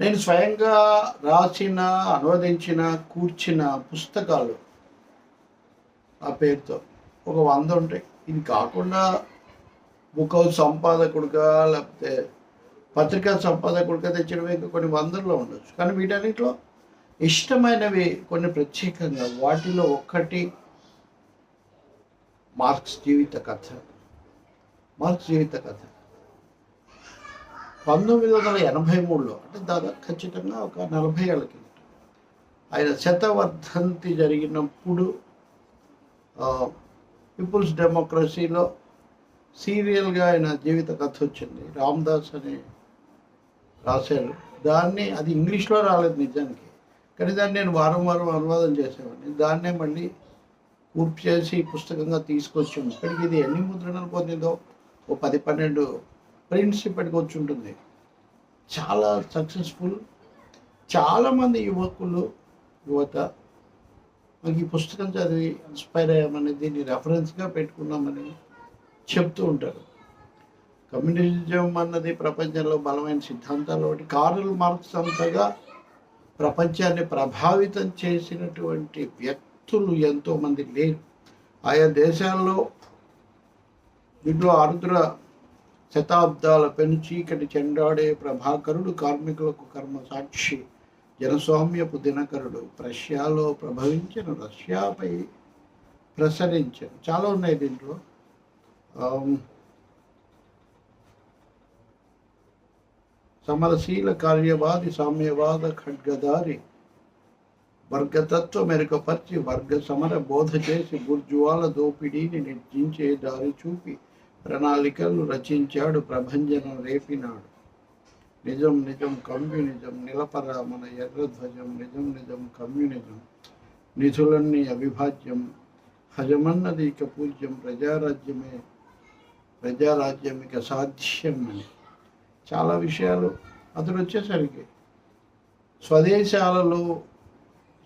నేను స్వయంగా రాసిన అనువదించిన కూర్చిన పుస్తకాలు ఆ పేరుతో ఒక వంద ఉంటాయి ఇది కాకుండా బుక్ హౌస్ సంపాదకుడుగా లేకపోతే పత్రికా సంపాదకుడిగా తెచ్చినవి ఇంకా కొన్ని వందల్లో ఉండొచ్చు. కానీ వీటన్నిటిలో ఇష్టమైనవి కొన్ని ప్రత్యేకంగా. వాటిలో ఒక్కటి మార్క్స్ జీవిత కథ. మార్క్స్ జీవిత కథ. పంతొమ్మిది వందల ఎనభై మూడులో అంటే దాదాపు ఖచ్చితంగా ఒక నలభై ఏళ్ళ కిందట ఆయన శతవర్ధంతి జరిగినప్పుడు పీపుల్స్ డెమోక్రసీలో సీరియల్గా ఆయన జీవిత కథ వచ్చింది రామ్దాస్ అని రాశారు. దాన్ని అది ఇంగ్లీష్లో రాలేదు నిజానికి కానీ దాన్ని నేను వారం వారం అనువాదం చేసేవాడిని. దాన్నే మళ్ళీ పూర్తి చేసి పుస్తకంగా తీసుకొచ్చాము ఇప్పటికి ఇది ఎన్ని ముద్రణలు పొందిందో ఓ పది పన్నెండు ఫ్రెండ్షిప్ పెట్టుకోవచ్చు ఉంటుంది. చాలా సక్సెస్ఫుల్ చాలామంది యువకులు యువత మాకు ఈ పుస్తకం చదివి ఇన్స్పైర్ అయ్యామని దీన్ని రెఫరెన్స్గా పెట్టుకున్నామని చెప్తూ ఉంటారు. కమ్యూనిజం అన్నది ప్రపంచంలో బలమైన సిద్ధాంతాలు ఒకటి. కార్ల్ మార్క్స్ అంతగా ప్రపంచాన్ని ప్రభావితం చేసినటువంటి వ్యక్తులు ఎంతోమంది లేరు. ఆయా దేశాల్లో దీంట్లో ఆరుద్ర శతాబ్దాల పెను చీకటి చెండాడే ప్రభాకరుడు కార్మికులకు కర్మ సాక్షి జనస్వామ్యపు దినకరుడు ప్రష్యాలో ప్రభవించిన రష్యాపై ప్రసరించను. చాలా ఉన్నాయి దీంట్లో. సమరశీల కార్యవాది సామ్యవాద ఖడ్గదారి వర్గతత్వ మెరుగుపరిచి వర్గ సమర బోధ చేసి బుర్జువాల దోపిడీని నిర్జించే దారి చూపి ప్రణాళికలు రచించాడు ప్రభంజనం రేపినాడు. నిజం నిజం కమ్యూనిజం నిలపరా మన ఎర్రధ్వజం నిజం నిజం కమ్యూనిజం నిధులన్నీ అవిభాజ్యం హజమన్నది ఇక పూజ్యం ప్రజారాజ్యమే ప్రజారాజ్యం ఇక సాధ్యం అని. చాలా విషయాలు అతడు వచ్చేసరికి స్వదేశాలలో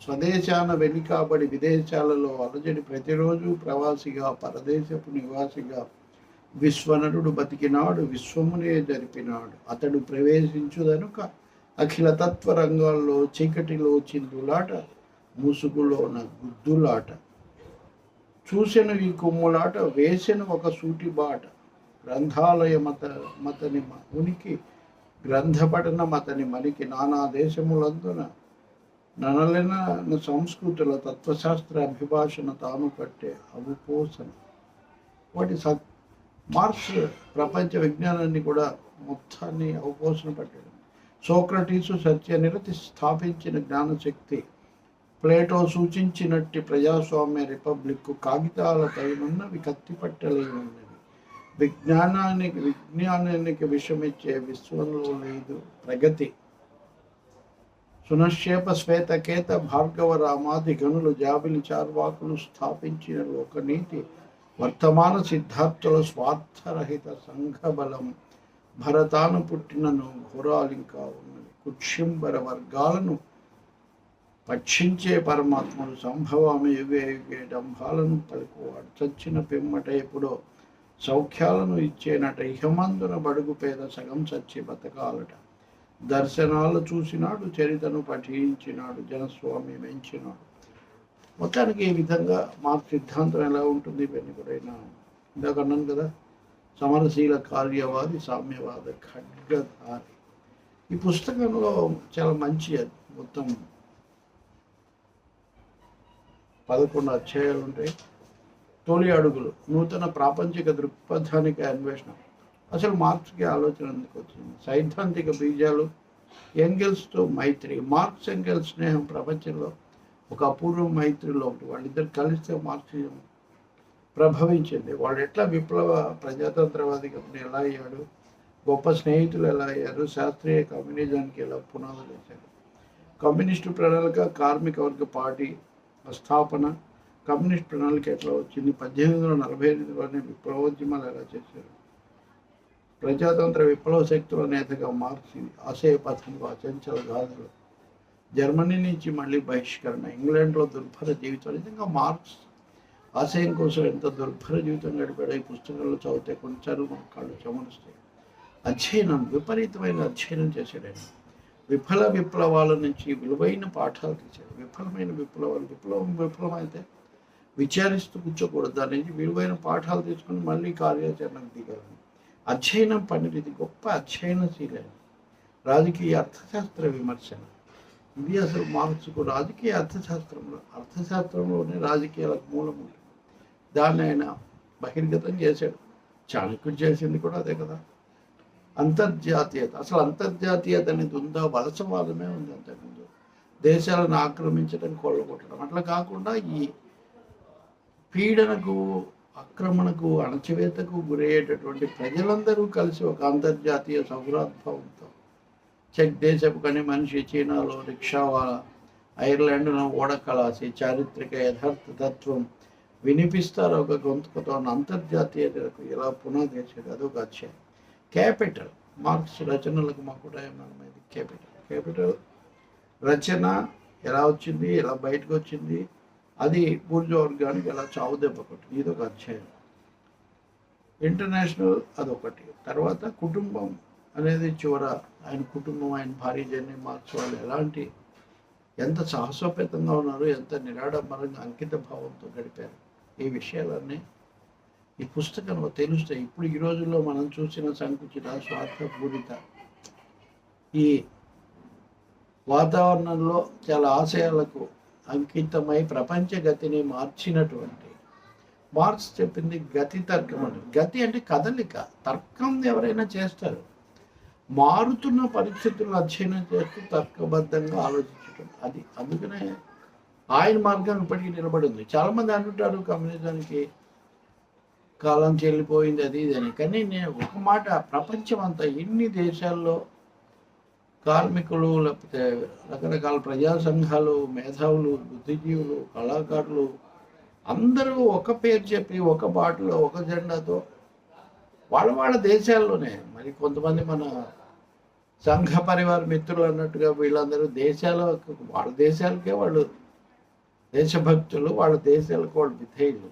స్వదేశాన వెనుకాబడి విదేశాలలో అలజడి ప్రతిరోజు ప్రవాసిగా పరదేశపు నివాసిగా విశ్వనరుడు బతికినాడు విశ్వమునే జరిపినాడు. అతడు ప్రవేశించుదనుక అఖిల తత్వ రంగాల్లో చీకటిలో చిందులాట ముసుగులోన గుద్దులాట చూసెను ఈ కొమ్ములాట వేసెను ఒక సూటి బాట. గ్రంథాలయ మత మతని మ- ఉనికి గ్రంథపఠన మతని మనికి నానా దేశములందున ననలన సంస్కృతుల తత్వశాస్త్ర అభిభాషణ తాను పట్టే అవుపోసన. వాటి సత్ మార్క్స్ ప్రపంచ విజ్ఞానాన్ని కూడా మొత్తాన్ని అవపోసన పట్టాడు సోక్రటీసు సత్యనిరతి స్థాపించిన జ్ఞానశక్తి ప్లేటో సూచించినట్టి ప్రజాస్వామ్య రిపబ్లిక్ కాగితాలపైనున్నవి కత్తిపట్టలేనున్నవి. విజ్ఞానానికి విజ్ఞానానికి విషమిచ్చే విశ్వంలో లేదు ప్రగతి. సునశ్చేప శ్వేతకేత భార్గవ రామాది గనులు జాబిలి చార్వాకులు స్థాపించిన లోకనీతి వర్తమాన సిద్ధార్థుల స్వార్థరహిత సంఘబలం భరతాను పుట్టినను ఘోరాలింకా ఉన్నవి కుక్షింబర వర్గాలను పక్షించే పరమాత్ముడు సంభవమే యుగే యుగే డంభాలను పలుకువాడు. చచ్చిన పిమ్మట ఎప్పుడో సౌఖ్యాలను ఇచ్చేనట ఇహమందున బడుగు పేద సగం చచ్చి బతకాలట. దర్శనాలు చూసినాడు చరితను పఠించినాడు జనస్వామి మెంచినాడు మొత్తానికి ఈ విధంగా మార్క్ సిద్ధాంతం ఎలా ఉంటుంది ఇవన్నీ కూడా ఇందాక అన్నాను కదా సమరశీల కార్యవాది సామ్యవాద ఖడ్గధారి. ఈ పుస్తకంలో చాలా మంచి మొత్తం పదకొండు అధ్యాయాలు ఉంటాయి. తొలి అడుగులు నూతన ప్రాపంచిక దృక్పథానికి అన్వేషణ. అసలు మార్క్స్కి ఆలోచన ఎందుకు వచ్చింది? సైద్ధాంతిక బీజాలు ఎంగెల్స్తో మైత్రి మార్క్స్ ఎంగెల్స్ స్నేహం ప్రపంచంలో ఒక అపూర్వ మైత్రిలో ఒకటి వాళ్ళిద్దరు కలిస్తే మార్క్సిజం ప్రభవించింది. వాళ్ళు ఎట్లా విప్లవ ప్రజాతంత్రవాదిగా ఎలా అయ్యాడు? గొప్ప స్నేహితులు ఎలా అయ్యారు? శాస్త్రీయ కమ్యూనిజానికి ఎలా పునాదులు వేశారు? కమ్యూనిస్టు ప్రణాళిక కార్మిక వర్గ పార్టీ స్థాపన. కమ్యూనిస్ట్ ప్రణాళిక ఎట్లా వచ్చింది? పద్దెనిమిది వందల నలభై ఎనిమిదిలోనే విప్లవోద్యమాలు ఎలా చేశారు? ప్రజాతంత్ర విప్లవ శక్తుల నేతగా మార్క్స్ ఆశయ పథంలో అచంచల గాథలు జర్మనీ నుంచి మళ్ళీ బహిష్కరణ ఇంగ్లాండ్లో దుర్భర జీవితం నిజంగా మార్క్స్ ఆశయం కోసం ఎంత దుర్భర జీవితం గడిపాడో ఈ పుస్తకంలో చదివితే కొన్నిసార్లు మన కాళ్ళు చమరుస్తాయి. అధ్యయనం విపరీతమైన అధ్యయనం చేశాడు ఆయన. విఫల విప్లవాల నుంచి విలువైన పాఠాలు తీశాడు. విఫలమైన విప్లవాలు విప్లవం విఫలమైతే విచారిస్తూ కూర్చోకూడదు. దాని నుంచి విలువైన పాఠాలు తీసుకుని మళ్ళీ కార్యాచరణకు దిగాలని అధ్యయనం పనిది గొప్ప అధ్యయనశీలైన రాజకీయ అర్థశాస్త్ర విమర్శన. ఇది అసలు మార్చుకో రాజకీయ అర్థశాస్త్రంలో అర్థశాస్త్రంలోనే రాజకీయాలకు మూలం ఉంటుంది దాన్ని ఆయన బహిర్గతం చేశాడు. చాణక్యుడు చేసింది కూడా అదే కదా. అంతర్జాతీయత అసలు అంతర్జాతీయత అనేది ఉందా? వలసవాదమే ఉంది అంతకుముందు. దేశాలను ఆక్రమించడం కొల్లగొట్టడం అట్లా కాకుండా ఈ పీడనకు ఆక్రమణకు అణచివేతకు గురయ్యేటటువంటి ప్రజలందరూ కలిసి ఒక అంతర్జాతీయ సౌహృద్భావంతో చెక్ దేశపు కని మనిషి చీనాలో రిక్షావాలా ఐర్లాండ్లో ఓడకలాసి చారిత్రక యథార్థ తత్వం వినిపిస్తారు ఒక గొంతుకతో అంతర్జాతీయతకు ఎలా పునాది వేసేది అదొక అధ్యాయం క్యాపిటల్. మార్క్స్ రచనలకు మకుటాయమైనది క్యాపిటల్. క్యాపిటల్ రచన ఎలా వచ్చింది? ఎలా బయటకు వచ్చింది అది బూర్జో వర్గానికి ఎలా చావు దెబ్బ కొట్టింది. ఇది ఒక అధ్యాయం. ఇంటర్నేషనల్ అదొకటి. తర్వాత కుటుంబం. అనేది చివర ఆయన కుటుంబం ఆయన భార్య జర్నీ మార్క్స్ వాళ్ళు ఎలాంటి ఎంత సాహసోపేతంగా ఉన్నారు ఎంత నిరాడంబరంగా అంకిత భావంతో గడిపారు. ఈ విషయాలన్నీ ఈ పుస్తకంలో తెలుస్తాయి. ఇప్పుడు ఈ రోజుల్లో మనం చూసిన సంకుచిత స్వార్థపూరిత ఈ వాతావరణంలో చాలా ఆశయాలకు అంకితమై ప్రపంచ గతిని మార్చినటువంటి మార్క్స్ చెప్పింది గతి తర్కం అని గతి అంటే కదలిక. తర్కం ఎవరైనా చేస్తారు. మారుతున్న పరిస్థితులను అధ్యయనం చేస్తూ తర్కబద్ధంగా ఆలోచించడం అది అందుకనే ఆయన మార్గం ఇప్పటికీ నిలబడింది. చాలామంది అంటుంటారు కమ్యూనిజానికి కాలం చెల్లిపోయింది అది ఇది అని. కానీ నేను ఒక మాట ప్రపంచం అంతా ఎన్ని దేశాల్లో కార్మికులు లేకపోతే రకరకాల ప్రజా సంఘాలు మేధావులు బుద్ధిజీవులు కళాకారులు అందరూ ఒక పేరు చెప్పి ఒక బాటలో ఒక జెండాతో వాళ్ళ వాళ్ళ దేశాల్లోనే. మరి కొంతమంది మన సంఘ పరివార మిత్రులు అన్నట్టుగా వీళ్ళందరూ దేశాల వాళ్ళ దేశాలకే వాళ్ళు దేశభక్తులు వాళ్ళ దేశాలకు వాళ్ళు విధేయులు.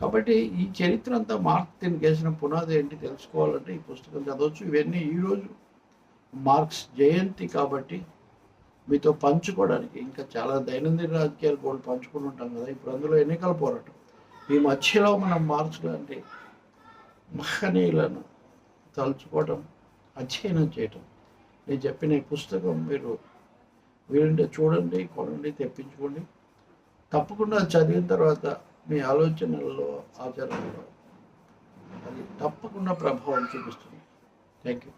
కాబట్టి ఈ చరిత్ర అంతా మార్క్ దీనికి వేసిన పునాది ఏంటి తెలుసుకోవాలంటే ఈ పుస్తకం చదవచ్చు. ఇవన్నీ ఈరోజు మార్క్స్ జయంతి కాబట్టి మీతో పంచుకోవడానికి ఇంకా చాలా దైనందిన రాజకీయాలు కూడా పంచుకుని ఉంటాం కదా. ఇప్పుడు అందులో ఎన్నికల పోరాటం. ఈ మధ్యలో మనం మార్క్స్ లాంటి మహనీయులను తలుచుకోవటం అధ్యయనం చేయటం. నేను చెప్పిన ఈ పుస్తకం మీరు వీలుంటే చూడండి కొనండి తెప్పించుకోండి. తప్పకుండా చదివిన తర్వాత మీ ఆలోచనల్లో ఆచరణలో అది తప్పకుండా ప్రభావం చూపిస్తుంది. Thank you